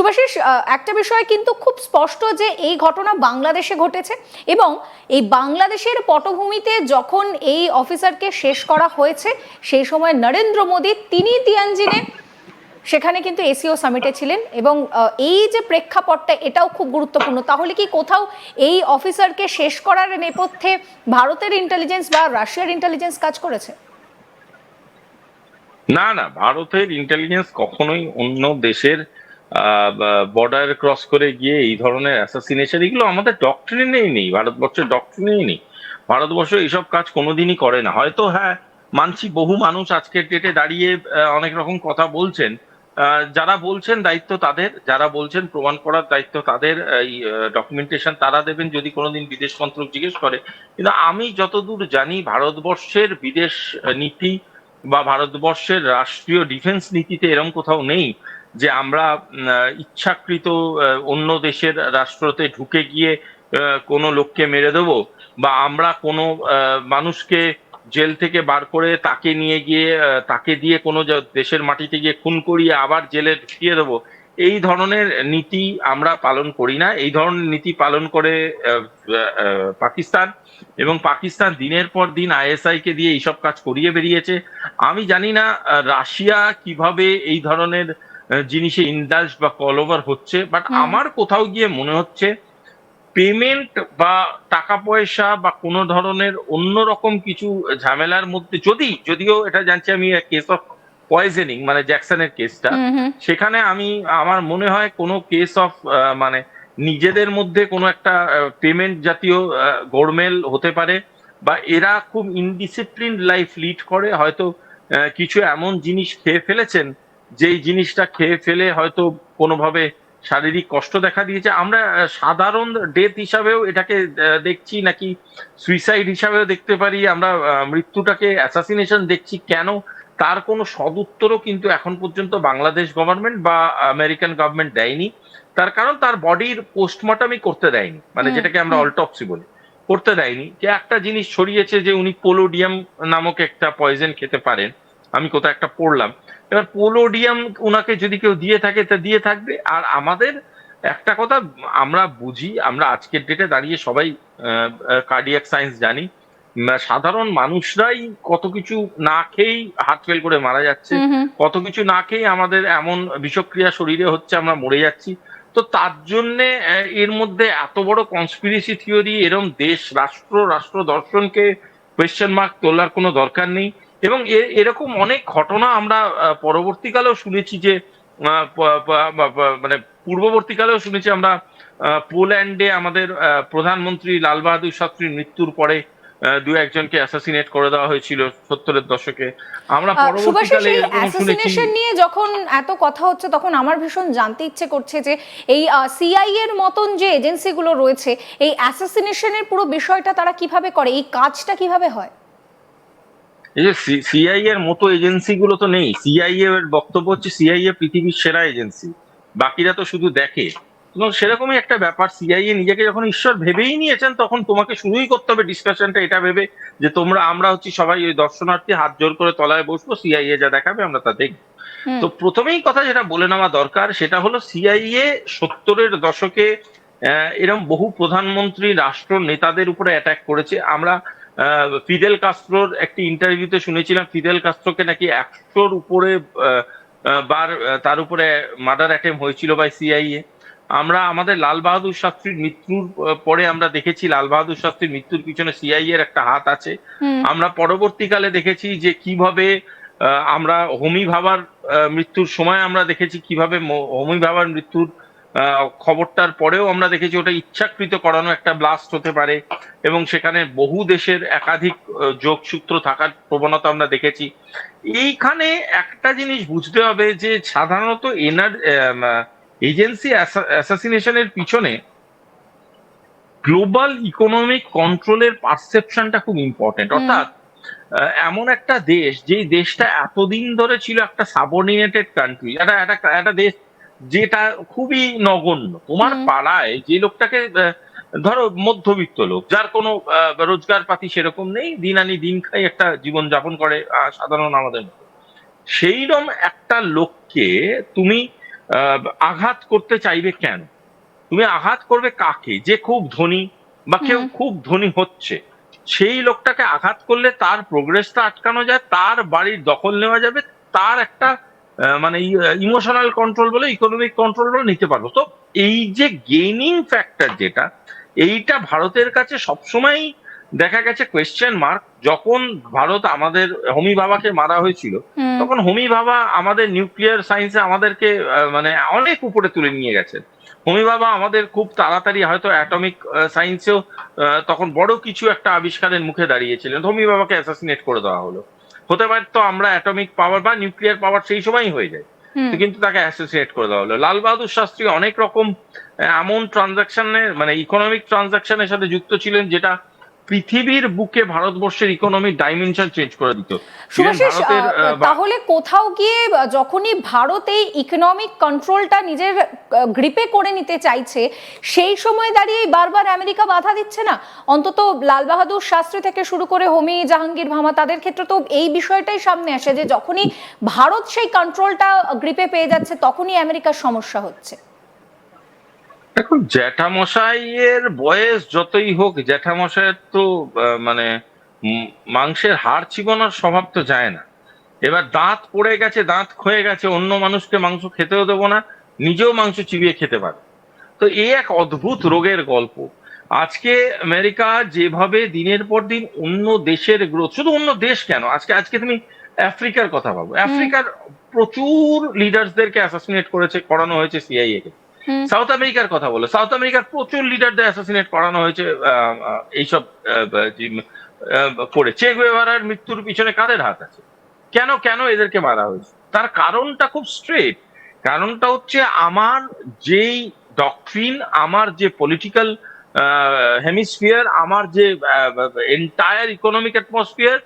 সুভাষিস একটা বিষয় কিন্তু খুব স্পষ্ট যে এই ঘটনা বাংলাদেশে ঘটেছে এবং এই বাংলাদেশের পটভূমিতে যখন এই অফিসারকে শেষ করা হয়েছে, সেই সময় নরেন্দ্র মোদী, তিনি তিয়ানজিনে, সেখানে কিন্তু এসিও সামিটে ছিলেন এবং এই যে প্রেক্ষাপটটা এটাও খুব গুরুত্বপূর্ণ। তাহলে কি কোথাও এই অফিসারকে শেষ করার নেপথ্যে ভারতের ইন্টেলিজেন্স বা রাশিয়ার ইন্টেলিজেন্স কাজ করেছে? না না, ভারতের ইন্টেলিজেন্স কখনোই অন্য দেশের বর্ডার ক্রস করে গিয়ে এই ধরনের অ্যাসাসিনেশন এগুলো আমাদের ডক্ট্রিনেই নেই, ভারতবর্ষের ডক্ট্রিনেই নেই। ভারতবর্ষ এইসব কাজ কোনোদিনই করে না। হয়তো হ্যাঁ মানছি বহু মানুষ আজকের ডেটে দাঁড়িয়ে অনেক রকম কথা বলছেন। যারা বলছেন দায়িত্ব তাদের, যারা বলছেন প্রমাণ করার দায়িত্ব তাদের এই ডকুমেন্টেশন তারা দেবেন যদি কোনোদিন বিদেশ মন্ত্রক জিজ্ঞেস করে। কিন্তু আমি যতদূর জানি, ভারতবর্ষের বিদেশ নীতি বা ভারতবর্ষের রাষ্ট্রীয় ডিফেন্স নীতিতে এরকম কোথাও নেই। যে আমরা ইচ্ছাকৃত অন্য দেশের রাষ্ট্রতে ঢুকে গিয়ে কোনো লোককে মেরে দেবো বা আমরা কোনো মানুষকে জেল থেকে বার করে তাকে নিয়ে গিয়ে তাকে দিয়ে কোনো দেশের মাটিতে গিয়ে খুন করিয়ে আবার জেলে ঢুকিয়ে দেবো, এই ধরনের নীতি আমরা পালন করি না। এই ধরনের নীতি পালন করে পাকিস্তান এবং পাকিস্তান দিনের পর দিন আইএসআই কে দিয়ে এইসব কাজ করিয়ে বেরিয়েছে। আমি জানি না রাশিয়া কীভাবে এই ধরনের জিনিসে ইন্ডালজ বা কল ওভার হচ্ছে বাট আমার কোথাও গিয়ে মনে হচ্ছে পেমেন্ট বা টাকা পয়সা বা কোনো ধরনের অন্য রকম কিছু ঝামেলার মধ্যে যদি যদিও এটা জানছি আমি কেস অফ পয়জেনিং মানে জ্যাকসনের কেসটা সেখানে আমি আমার মনে হয় কোনো কেস অফ মানে নিজেদের মধ্যে কোনো একটা পেমেন্ট জাতীয় আহ, গোলমেল হতে পারে বা এরা খুব ইনডিসিপ্লিন লাইফ লিড করে হয়তো কিছু এমন জিনিস খেয়ে ফেলেছেন যেই জিনিসটা খেয়ে ফেলে হয়তো কোনোভাবে শারীরিক কষ্ট দেখা দিয়েছে আমরা সাধারণ ডেথ হিসাবেও এটাকে দেখছি নাকি সুইসাইড হিসাবেও দেখতে পারি আমরা মৃত্যুটাকে অ্যাসাসিনেশন দেখছি কেন? তার কোনো সদুত্তরও কিন্তু এখন পর্যন্ত বাংলাদেশ গভর্নমেন্ট বা আমেরিকান গভর্নমেন্ট দেয়নি। তার কারণ তার বডির পোস্টমর্টমই করতে দেয়নি। মানে যেটাকে আমরা। অল্টপসি বলি। করতে দেয়নি। যে একটা জিনিস ছড়িয়েছে যে উনি পোলোডিয়াম নামক একটা পয়জন খেতে পারেন। আমি কোথাও একটা পড়লাম। এবার পোলোডিয়াম উনাকে যদি কেউ দিয়ে থাকে তা দিয়ে থাকবে। আর আমাদের একটা কথা আমরা বুঝি আমরা আজকের ডেটে দাঁড়িয়ে সবাই কার্ডিয়াক সায়েন্স জানি। সাধারণ মানুষরাই কত কিছু না খেয়েই হার্ট ফেল করে মারা যাচ্ছে। কত কিছু না খেয়ে আমাদের এমন বিষক্রিয়া শরীরে হচ্ছে আমরা মরে যাচ্ছি। তো তার জন্যে এর মধ্যে এত বড় কনস্পিরেসি থিওরি এরম দেশ রাষ্ট্র রাষ্ট্র দর্শনকে কোয়েশ্চেন মার্ক তোলার কোনো দরকার নেই। এবং এরকম অনেক ঘটনা আমরা পরবর্তীকালেও শুনেছি যে মানে পূর্ববর্তীকালেও শুনেছি আমরা পোল্যান্ডে আমাদের প্রধানমন্ত্রী লাল বাহাদুর শাস্ত্রীর মৃত্যুর পরে দু একজনকে অ্যাসাসিনেট করে দেওয়া হয়েছিল সত্তরের দশকে। আমরা পরবর্তীকালে অ্যাসাসিনেশন নিয়ে যখন এত কথা হচ্ছে তখন আমার ভীষণ জানতে ইচ্ছে করছে যে এই সিআই এর মতন যে এজেন্সিগুলো রয়েছে এই অ্যাসাসিনেশনের পুরো বিষয়টা তারা কীভাবে করে? এই কাজটা কীভাবে হয়? এই যে সিআই এর মতো এজেন্সি গুলো তো নেই। সিআইএ এর বক্তব্য হচ্ছে সিআইএ পৃথিবীর সেরা এজেন্সি বাকিরা তো শুধু দেখে। সেরকমই একটা ব্যাপার। সিআইএ নিজেকে যখন ঈশ্বর ভেবেই নিয়েছেন তখন তোমাকে শুরুই করতে হবে ডিসকাশনটা এটা ভেবে যে তোমরা আমরা হচ্ছি সবাই ওই দর্শনার্থী হাত জোর করে তলায় বসবো সিআইএ যা দেখাবে আমরা তা দেখব। তো প্রথমেই কথা যেটা বলে নেওয়া দরকার সেটা হলো সিআইএ সত্তরের দশকে এরম বহু প্রধানমন্ত্রী রাষ্ট্র নেতাদের উপরে অ্যাটাক করেছে। আমরা ফিদেল কাস্ট্রোর একটি ইন্টারভিউতে শুনেছিলাম ফিদেল কাস্ট্রোকে নাকি একশোর উপরে বার তার উপরে মার্ডার অ্যাটেম্প হয়েছিল বাই সিআইএ আমরা আমাদের লাল বাহাদুর শাস্ত্রীর মৃত্যুর পরে আমরা দেখেছি লাল বাহাদুর শাস্ত্রীর মৃত্যুর পিছনে সিআইএ এর একটা হাত আছে। আমরা পরবর্তীকালে দেখেছি যে কীভাবে আহ, আমরা হোমি ভাবার মৃত্যুর সময় আমরা দেখেছি কীভাবে হোমি ভাবার মৃত্যুর খবরটার পরেও আমরা দেখেছি ওটা ইচ্ছাকৃত করানো একটা ব্লাস্ট হতে পারে এবং সেখানে বহু দেশের একাধিক যোগসূত্র থাকার প্রবণতা আমরা দেখেছি। এইখানে একটা জিনিস বুঝতে হবে যে সাধারণত এনার এজেন্সি অ্যাসাসিনেশনের পিছনে গ্লোবাল ইকোনমিক কন্ট্রোলের পারসেপশনটা খুব ইম্পর্টেন্ট অর্থাৎ এমন একটা দেশ যেই দেশটা এতদিন ধরে ছিল একটা সাবঅর্ডিনেটেড কান্ট্রি একটা একটা একটা দেশ যেটা খুবই নগণ্য। তোমার পাড়ায় যে লোকটাকে ধরো মধ্যবিত্ত লোক যার কোনো রোজগার পাতি সেরকম নেই দিন আনি দিন খাই একটা জীবন যাপন করে সাধারণ আমাদের মতো। সেইরকম একটা লোককে তুমি আহ, আঘাত করতে চাইবে কেন? তুমি আঘাত করবে কাকে? যে খুব ধনী বা কেউ খুব ধনী হচ্ছে। সেই লোকটাকে আঘাত করলে তার প্রোগ্রেসটা আটকানো যায় তার বাড়ির দখল নেওয়া যাবে তার একটা মানে ইমোশনাল কন্ট্রোল বলে ইকোনমিক কন্ট্রোল বলে নিতে পারব। তো এই যে গেইনিং ফ্যাক্টর যেটা এইটা ভারতের কাছে সবসময় দেখা গেছে কোয়েশ্চেন মার্ক যখন ভারত আমাদের হোমি বাবাকে মারা হয়েছিল তখন হোমি বাবা আমাদের নিউক্লিয়ার সায়েন্সে আমাদেরকে মানে অনেক উপরে তুলে নিয়ে গেছেন হোমি বাবা আমাদের খুব তাড়াতাড়ি হয়তো অ্যাটমিক সায়েন্সেও তখন বড় কিছু একটা আবিষ্কারের মুখে দাঁড়িয়েছিলেন। হোমি বাবাকে অ্যাসাসিনেট করে দেওয়া হলো। হতে পারে তো আমরা অ্যাটমিক পাওয়ার বা নিউক্লিয়ার পাওয়ার সেই সময়ই হয়ে যায়। কিন্তু তাকে অ্যাসোসিয়েট করে দেওয়া হলো। লাল বাহাদুর শাস্ত্রী অনেক রকম এমন ট্রানজাকশনের মানে ইকোনমিক ট্রানজাকশনের সাথে যুক্ত ছিলেন যেটা পৃথিবীর বুকে ভারতবর্ষের ইকোনমিক ডাইমেনশন চেঞ্জ করে দিত। শুভাশিস তাহলে কোথাও গিয়ে যখনই ভারত এই ইকোনমিক কন্ট্রোলটা নিজের গ্রিপে করে নিতে চাইছে সেই সময় দাঁড়িয়ে বারবার আমেরিকা বাধা দিচ্ছে না? অন্তত লাল বাহাদুর শাস্ত্রী থেকে শুরু করে হোমি জাহাঙ্গীর ভামা তাদের ক্ষেত্রে তো এই বিষয়টাই সামনে আসে যে যখনই ভারত সেই কন্ট্রোলটা গ্রিপে পেয়ে যাচ্ছে তখনই আমেরিকার সমস্যা হচ্ছে। দেখুন জ্যাঠামশাইয়ের বয়স যতই হোক জ্যাঠামশাইয়ের তো মানে মাংসের হাড় চিবানোর স্বভাব তো যায় না। এবার দাঁত পড়ে গেছে দাঁত ক্ষয়ে গেছে অন্য মানুষকে মাংস খেতেও দেবো না নিজেও মাংস চিবিয়ে খেতে পারে তো এই এক অদ্ভুত রোগের গল্প। আজকে আমেরিকা যেভাবে দিনের পর দিন অন্য দেশের গ্রোথ শুধু অন্য দেশ কেন? আজকে আজকে তুমি আফ্রিকার কথা ভাবো। আফ্রিকার প্রচুর লিডার্সদেরকে অ্যাসাসিনেট করেছে করানো হয়েছে সিআইএ কে। সাউথ আমেরিকার কথা বলো। সাউথ আমেরিকার প্রচুর লিডারদের অ্যাসাসিনেট করানো হয়েছে এইসব করে চে গুয়েভারার মৃত্যুর পিছনে কাদের হাত আছে? কেন কেন এদেরকে মারা হয়েছে? তার কারণটা খুব স্ট্রেট কারণটা হচ্ছে আমার যেই ডকট্রিন আমার যে পলিটিক্যাল হেমিস্ফিয়ার আমার যে এন্টায়ার ইকোনমিক অ্যাটমসফিয়ার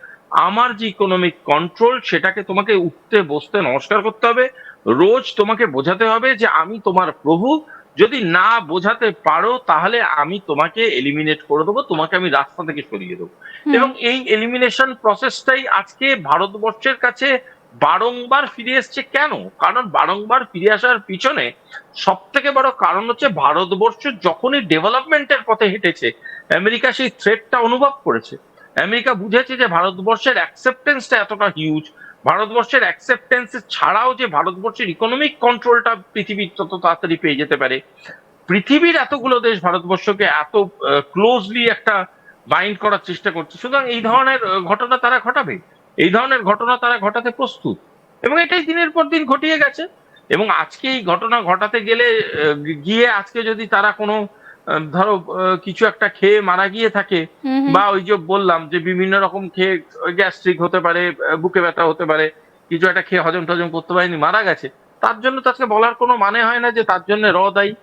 আমার যে ইকোনমিক কন্ট্রোল সেটাকে তোমাকে উঠতে, বসতে, নমস্কার করতে হবে। রোজ তোমাকে বোঝাতে হবে যে আমি তোমার প্রভু। যদি না বোঝাতে পারো তাহলে আমি তোমাকে এলিমিনেট করে দেবো তোমাকে আমি রাস্তা থেকে সরিয়ে দেবো। এবং এই এলিমিনেশন প্রসেসটাই আজকে ভারতবর্ষের কাছে বারংবার ফিরে এসছে কেন? কারণ বারংবার ফিরে আসার পিছনে সব থেকে বড় কারণ হচ্ছে ভারতবর্ষ যখনই ডেভেলপমেন্টের পথে হেঁটেছে আমেরিকা সেই থ্রেটটা অনুভব করেছে। আমেরিকা বুঝেছে যে ভারতবর্ষের অ্যাকসেপ্টেন্সটা এতটা হিউজ ভারতবর্ষের অ্যাকসেপ্টেন্স ছাড়াও যে ভারতবর্ষের ইকোনমিক কন্ট্রোলটা পৃথিবীর তত তাড়াতাড়ি পেয়ে যেতে পারে, পৃথিবীর এতগুলো দেশ ভারতবর্ষকে এত ক্লোজলি একটা বাইন্ড করার চেষ্টা করছে, সুতরাং এই ধরনের ঘটনা তারা ঘটাবে, এই ধরনের ঘটনা তারা ঘটাতে প্রস্তুত, এবং এটাই দিনের পর দিন ঘটিয়ে গেছে, এবং আজকে এই ঘটনা ঘটাতে গেলে গিয়ে আজকে যদি তারা কোনো ধরো কিছু একটা খেয়ে মারা গিয়ে থাকে বা ওই যে বললাম যে বিভিন্ন রকম খেয়ে গ্যাস্ট্রিক হতে পারে বুকে ব্যথা হতে পারে কিছু একটা খেয়ে হজম টজম করতে পারেনি মারা গেছে। তার জন্য তাকে বলার কোনো মানে হয় না যে তার জন্য র দায়ী।